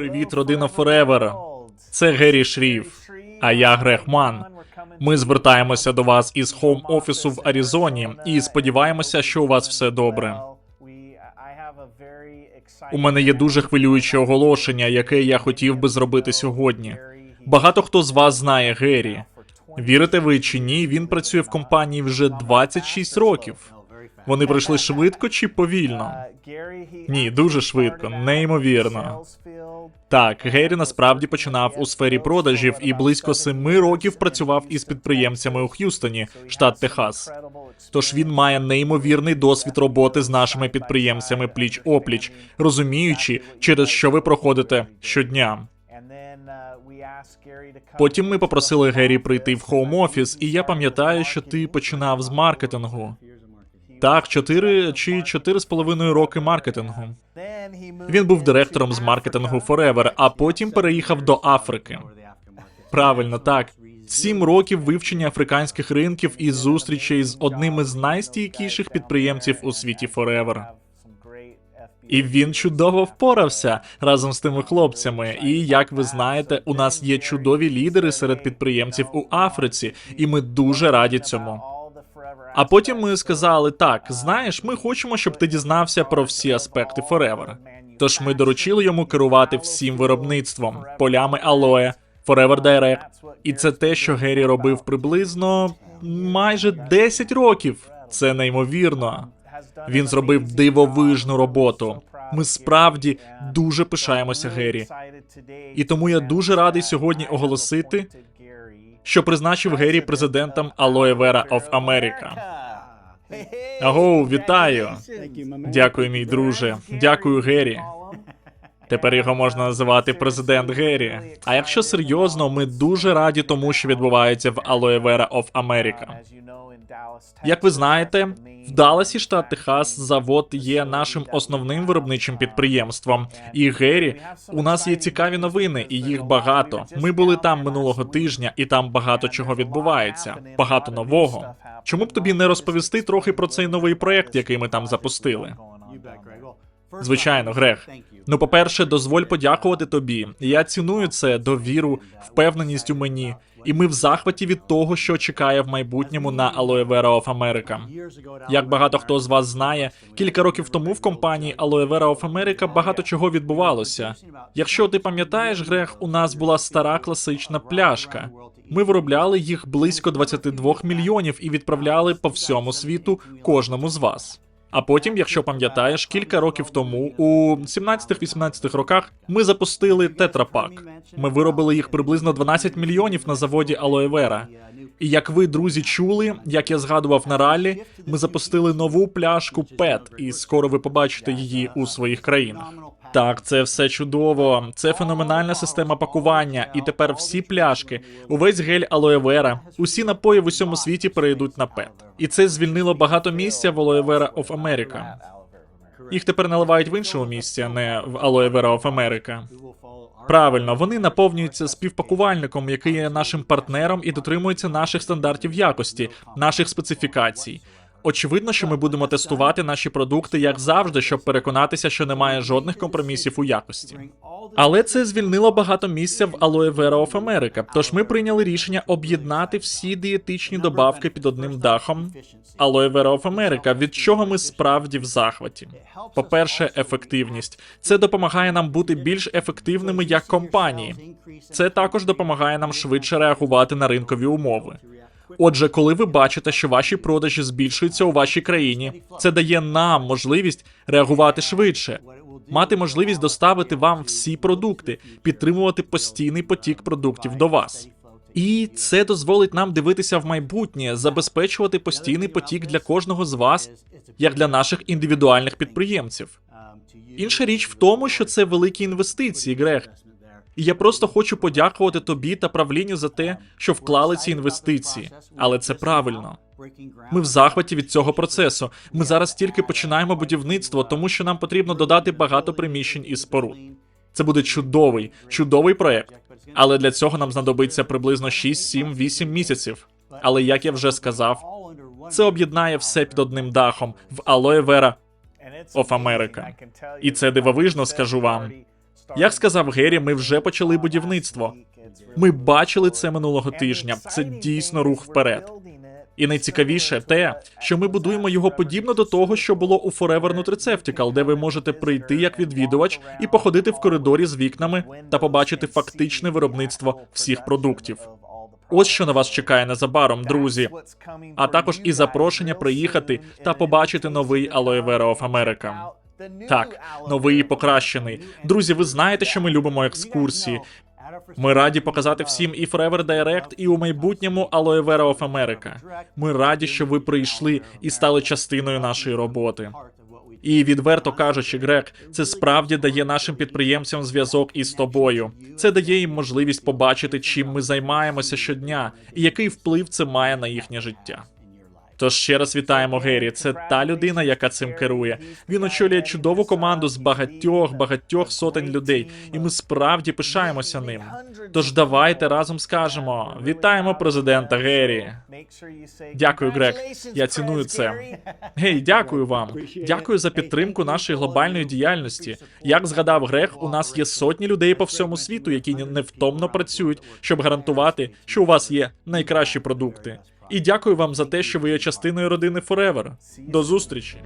Привіт, родина Форевер. Це Геррі Шріф. А я Грег Ман. Ми звертаємося до вас із хоум офісу в Аризоні і сподіваємося, що у вас все добре. У мене є дуже хвилююче оголошення, яке я хотів би зробити сьогодні. Багато хто з вас знає Геррі. Вірите ви чи ні? Він працює в компанії вже 26 років. Вони пройшли швидко чи повільно? Ні, дуже швидко, неймовірно. Так, Геррі насправді починав у сфері продажів і близько семи років працював із підприємцями у Х'юстоні, штат Техас. Тож він має неймовірний досвід роботи з нашими підприємцями пліч опліч, розуміючи, через що ви проходите щодня. Потім ми попросили Геррі прийти в хоум офіс, і я пам'ятаю, що ти починав з маркетингу. Так, чотири чи чотири з половиною роки маркетингу. Він був директором з маркетингу Forever, а потім переїхав до Африки. Правильно, так. Сім років вивчення африканських ринків і зустрічей з одним із найстійкіших підприємців у світі Forever. І він чудово впорався разом з тими хлопцями. І як ви знаєте, у нас є чудові лідери серед підприємців у Африці, і ми дуже раді цьому. А потім ми сказали: так, знаєш, ми хочемо, щоб ти дізнався про всі аспекти Forever. Тож ми доручили йому керувати всім виробництвом, полями алоє, Forever Direct. І це те, що Геррі робив приблизно майже 10 років. Це неймовірно. Він зробив дивовижну роботу. Ми справді дуже пишаємося Геррі. І тому я дуже радий сьогодні оголосити, що призначив Геррі президентом Aloe Vera of America. Агоу, вітаю! Дякую, мій друже. Дякую, Геррі. Тепер його можна називати президент Геррі. А якщо серйозно, ми дуже раді тому, що відбувається в Aloe Vera of America. Як ви знаєте, в Далласі, штат Техас, завод є нашим основним виробничим підприємством. І Геррі, у нас є цікаві новини, і їх багато. Ми були там минулого тижня, і там багато чого відбувається, багато нового. Чому б тобі не розповісти трохи про цей новий проект, який ми там запустили? Звичайно, Грег. Ну, по-перше, дозволь подякувати тобі. Я ціную це довіру, впевненість у мені. І ми в захваті від того, що чекає в майбутньому на Aloe Vera of America. Як багато хто з вас знає, кілька років тому в компанії Aloe Vera of America багато чого відбувалося. Якщо ти пам'ятаєш, Грег, у нас була стара класична пляшка. Ми виробляли їх близько 22 мільйонів і відправляли по всьому світу кожному з вас. А потім, якщо пам'ятаєш, кілька років тому, у 17-18 роках, ми запустили тетрапак. Ми виробили їх приблизно 12 мільйонів на заводі Vera. І як ви, друзі, чули, як я згадував на ралі, ми запустили нову пляшку PET, і скоро ви побачите її у своїх країнах. Так, це все чудово. Це феноменальна система пакування. І тепер всі пляшки, увесь гель Vera, усі напої в усьому світі перейдуть на PET. І це звільнило багато місця в Aloe Vera of America. Їх тепер наливають в іншому місці, а не в Aloe Vera of America. Правильно, вони наповнюються співпакувальником, який є нашим партнером і дотримується наших стандартів якості, наших специфікацій. Очевидно, що ми будемо тестувати наші продукти як завжди, щоб переконатися, що немає жодних компромісів у якості. Але це звільнило багато місця в Aloe Vera of America, Тож ми прийняли рішення об'єднати всі дієтичні добавки під одним дахом Aloe Vera of America, від чого ми справді в захваті. По-перше, ефективність. Це допомагає нам бути більш ефективними як компанії. Це також допомагає нам швидше реагувати на ринкові умови. Отже, коли ви бачите, що ваші продажі збільшуються у вашій країні, це дає нам можливість реагувати швидше, мати можливість доставити вам всі продукти, підтримувати постійний потік продуктів до вас. І це дозволить нам дивитися в майбутнє, забезпечувати постійний потік для кожного з вас, як для наших індивідуальних підприємців. Інша річ в тому, що це великі інвестиції, Грег. І я просто хочу подякувати тобі та правлінню за те, що вклали ці інвестиції, але це правильно. Ми в захваті від цього процесу. Ми зараз тільки починаємо будівництво, тому що нам потрібно додати багато приміщень і споруд. Це буде чудовий, чудовий проект. Але для цього нам знадобиться приблизно 6, 7, 8 місяців. Але як я вже сказав, це об'єднає все під одним дахом в Aloe Vera of America. І це дивовижно, скажу вам. Як сказав Геррі, ми вже почали будівництво. Ми бачили це минулого тижня. Це дійсно рух вперед. І найцікавіше те, що ми будуємо його подібно до того, що було у Forever Nutraceutical, де ви можете прийти як відвідувач і походити в коридорі з вікнами та побачити фактичне виробництво всіх продуктів. Ось що на вас чекає незабаром, друзі. А також і запрошення приїхати та побачити новий Aloe Vera of America. Так, новий і покращений. Друзі, ви знаєте, що ми любимо екскурсії. Ми раді показати всім і Forever Direct, і у майбутньому Aloe Vera of America. Ми раді, що ви прийшли і стали частиною нашої роботи. І відверто кажучи, Грег, це справді дає нашим підприємцям зв'язок із тобою. Це дає їм можливість побачити, чим ми займаємося щодня, і який вплив це має на їхнє життя. Тож ще раз вітаємо Геррі. Це та людина, яка цим керує. Він очолює чудову команду з багатьох багатьох сотень людей, і ми справді пишаємося ним. Тож давайте разом скажемо: вітаємо президента Геррі. Дякую, Грег. Я ціную це. Гей, дякую вам. Дякую за підтримку нашої глобальної діяльності. Як згадав Грег, у нас є сотні людей по всьому світу, які невтомно працюють, щоб гарантувати, що у вас є найкращі продукти. І дякую вам за те, що ви є частиною родини Forever. До зустрічі!